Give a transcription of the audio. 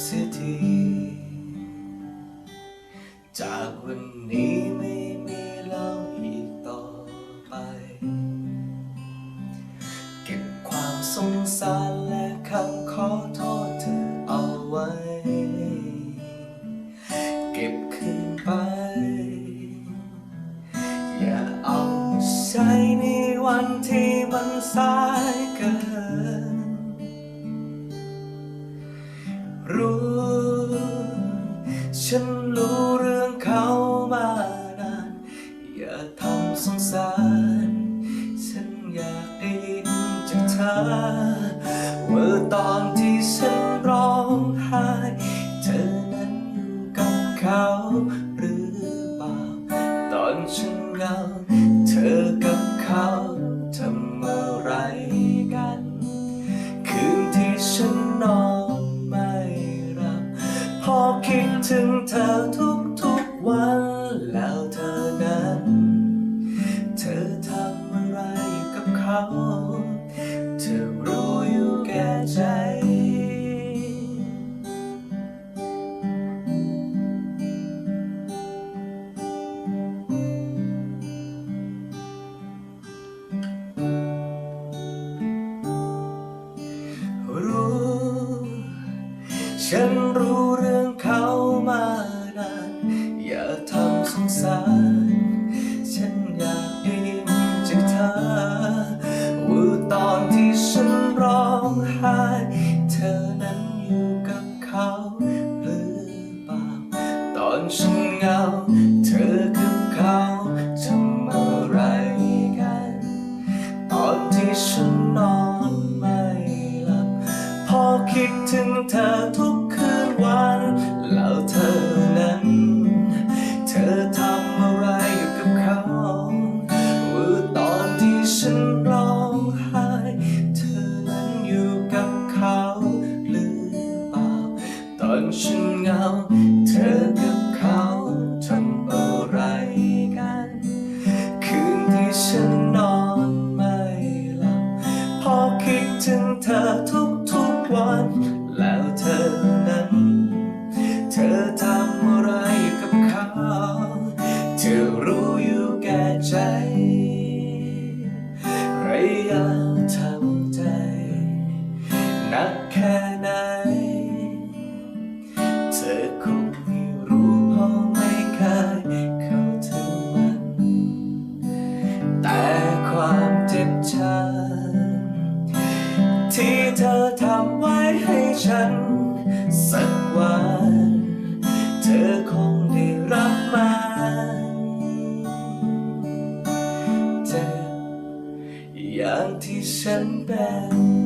เสียทีจากวันนี้ไม่มีเราอีกต่อไป เก็บความสงสารและคำขอโทษเธอเอาไว้ เก็บคืนไป อย่าเอาใช้ในวันที่มันสาย ฉันรู้เรื่องเขามานาน อย่าทำสงสาร ฉันอยากได้ยินจากเธอว่าตอนที่ฉันร้องไห้เธอนั้นอยู่กับเขาหรือเปล่า ตอนฉันเหงา เธอทุกทุกๆวันแล้วเธอนั้น เธอทำอะไรอยู่กับเขา เธอรู้อยู่แก่ใจ รู้ ฉันรู้เรื่อง องไห้เธอนั้นอยู่กับเขาหรือเปล่า ตอนฉันเหงาเธอกับเขาทำอะไรกัน ตอนที่ฉันนอนไม่หลับ พอคิดถึงเธอทุ ฉันเหงา เธอกับเขาทำอะไรกัน คืนที่ฉันนอนไม่หลับพอคิดถึงเธอทุกทุกๆวัน ทำไว้ให้ฉัน สักวัน เธอคงได้รับมาเจ็บอย่างที่ฉันเป็น「